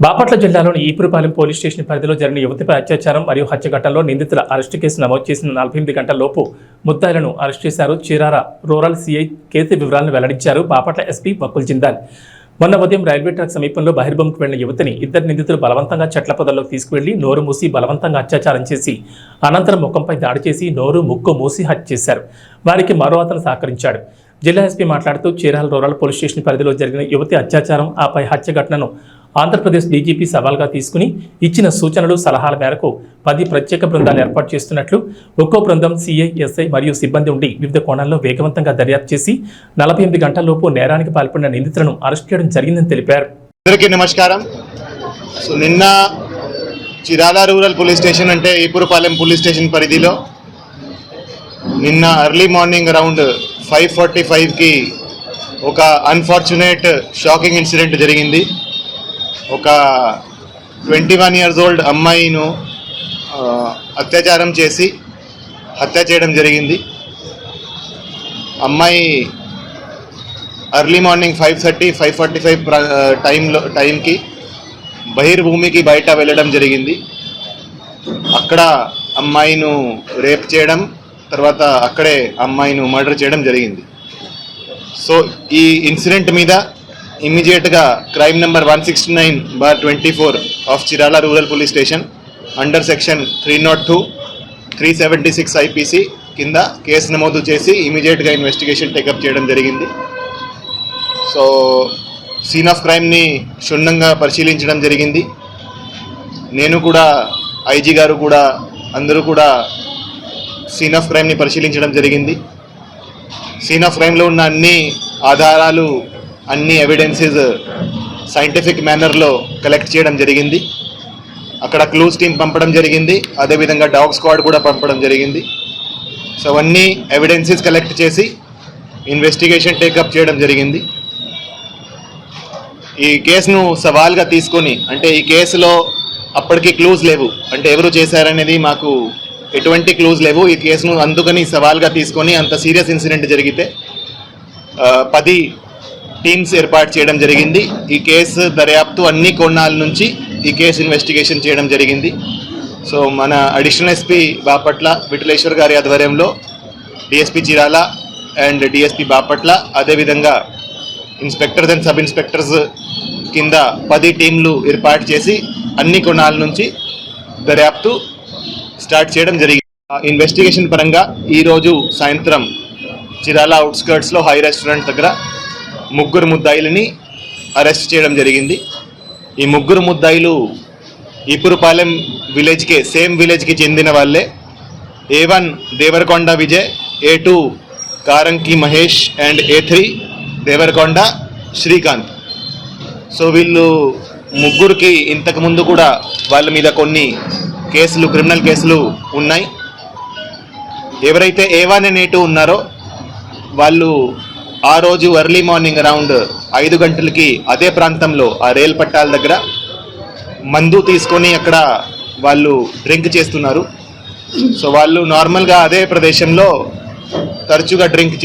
బాపట్ల జిల్లాలోని Epurupalem police station పరిధిలో జరిగిన యువతిపై అత్యాచారం మరియు హత్య ఘటనలో నిందితుల అరెస్టు కేసు నమోదు చేసిన నలభై ఎనిమిది గంటల లోపు ముద్దాయిలను అరెస్ట్ చేశారు. చీరార రూరల్ సీఐ కేసు వివరాలను వెల్లడించారు. బాపట్ల ఎస్పీ వకుల్ జిందాల్. మొన్న ఉదయం రైల్వే ట్రాక్ సమీపంలో బహిర్భంకు వెళ్ళిన యువతిని ఇద్దరు నిందితులు బలవంతంగా చెట్ల పొదల్లోకి తీసుకువెళ్ళి నోరు మూసి బలవంతంగా అత్యాచారం చేసి అనంతరం ముఖంపై దాడి చేసి నోరు ముక్కు మూసి హత్య చేశారు. వారికి మరో అతను సహకరించాడు. జిల్లా ఎస్పీ మాట్లాడుతూ చీరాల రూరల్ పోలీస్ స్టేషన్ పరిధిలో జరిగిన యువతి అత్యాచారం ఆపై హత్య ఘటనను ఆంధ్రప్రదేశ్ డీజీపీ సవాల్గా తీసుకుని ఇచ్చిన సూచనలు సలహాల మేరకు పది ప్రత్యేక బృందాలు ఏర్పాటు చేస్తున్నట్లు ఒక్కో బృందం సిఐ ఎస్ఐ మరియు సిబ్బంది ఉండి వివిధ కోణాల్లో వేగవంతంగా దర్యాప్తు చేసి నలభై ఎనిమిది గంటల్లోపు నేరానికి పాల్పడిన నిందితులను అరెస్ట్ చేయడం జరిగిందని తెలిపారు. అందరికీ నమస్కారం. సో నిన్న చిరాల రూరల్ పోలీస్ స్టేషన్ అంటే ఈపురపాలెం పోలీస్ స్టేషన్ పరిధిలో నిన్న early morning around five forty ఫైవ్కి ఒక అన్ఫార్చునేట్ షాకింగ్ ఇన్సిడెంట్ జరిగింది. ఒక ట్వంటీ వన్ ఇయర్స్ ఓల్డ్ అమ్మాయిను అత్యాచారం చేసి హత్య చేయడం జరిగింది. అమ్మాయి early morning five thirty five forty five టైంలో టైంకి బహిర్భూమికి బయట వెళ్ళడం జరిగింది. అక్కడ అమ్మాయిను రేప్ చేయడం తర్వాత అక్కడే అమ్మాయిను మర్డర్ చేయడం జరిగింది. సో ఈ ఇన్సిడెంట్ మీద ఇమ్మీడియట్గా crime number one sixty nine bar twenty four of Chirala rural police station under section three nought two three seventy six IPC కింద కేసు నమోదు చేసి ఇమీడియట్గా ఇన్వెస్టిగేషన్ టేకప్ చేయడం జరిగింది. సో సీన్ ఆఫ్ క్రైమ్ని క్షుణ్ణంగా పరిశీలించడం జరిగింది. నేను కూడా ఐజీ గారు కూడా అందరూ కూడా సీన్ ఆఫ్ క్రైమ్ని పరిశీలించడం జరిగింది. సీన్ ఆఫ్ క్రైమ్లో ఉన్న అన్ని ఆధారాలు అన్ని ఎవిడెన్సెస్ సైంటిఫిక్ మేనర్లో కలెక్ట్ చేయడం జరిగింది. అక్కడ క్లూస్ టీం పంపడం జరిగింది. అదేవిధంగా డాగ్ స్క్వాడ్ కూడా పంపడం జరిగింది. సో అవన్నీ ఎవిడెన్సెస్ కలెక్ట్ చేసి ఇన్వెస్టిగేషన్ టేకప్ చేయడం జరిగింది. ఈ కేసును సవాల్గా తీసుకొని అంటే ఈ కేసులో అప్పటికి క్లూజ్ లేవు. అంటే ఎవరు చేశారనేది మాకు ఎటువంటి క్లూజ్ లేవు. ఈ కేసును అందుకని సవాల్గా తీసుకొని అంత సీరియస్ ఇన్సిడెంట్ జరిగితే పది టీమ్స్ ఏర్పాటు చేయడం జరిగింది. ఈ కేసు దర్యాప్తు అన్ని కోణాల నుంచి ఈ కేసు ఇన్వెస్టిగేషన్ చేయడం జరిగింది. సో మన అడిషనల్ ఎస్పీ బాపట్ల విఠలేశ్వర్ గారి ఆధ్వర్యంలో DSP Chirala and DSP Bapatla అదేవిధంగా ఇన్స్పెక్టర్స్ అండ్ సబ్ ఇన్స్పెక్టర్స్ కింద పది టీంలు ఏర్పాటు చేసి అన్ని కోణాల నుంచి దర్యాప్తు స్టార్ట్ చేయడం జరిగింది. ఇన్వెస్టిగేషన్ పరంగా ఈరోజు సాయంత్రం చిరాల అవుట్స్కర్ట్స్లో హై రెస్టారెంట్ దగ్గర ముగ్గురు ముద్దాయిలని అరెస్ట్ చేయడం జరిగింది. ఈ ముగ్గురు ముద్దాయిలు ఇపురుపాలెం విలేజ్కే సేమ్ విలేజ్కి చెందిన వాళ్ళే. A one Devarakonda Vijay A two కారంకి Mahesh and A three Devarakonda Srikanth. So వీళ్ళు ముగ్గురికి ఇంతకు ముందు కూడా వాళ్ళ మీద కొన్ని కేసులు క్రిమినల్ కేసులు ఉన్నాయి. ఎవరైతే A one and A two ఉన్నారో వాళ్ళు ఆ రోజు ఎర్లీ మార్నింగ్ అరౌండ్ ఐదు గంటలకి అదే ప్రాంతంలో ఆ రైలు పట్టాల దగ్గర మందు తీసుకొని అక్కడ వాళ్ళు డ్రింక్ చేస్తున్నారు. సో వాళ్ళు నార్మల్గా అదే ప్రదేశంలో తరచుగా డ్రింక్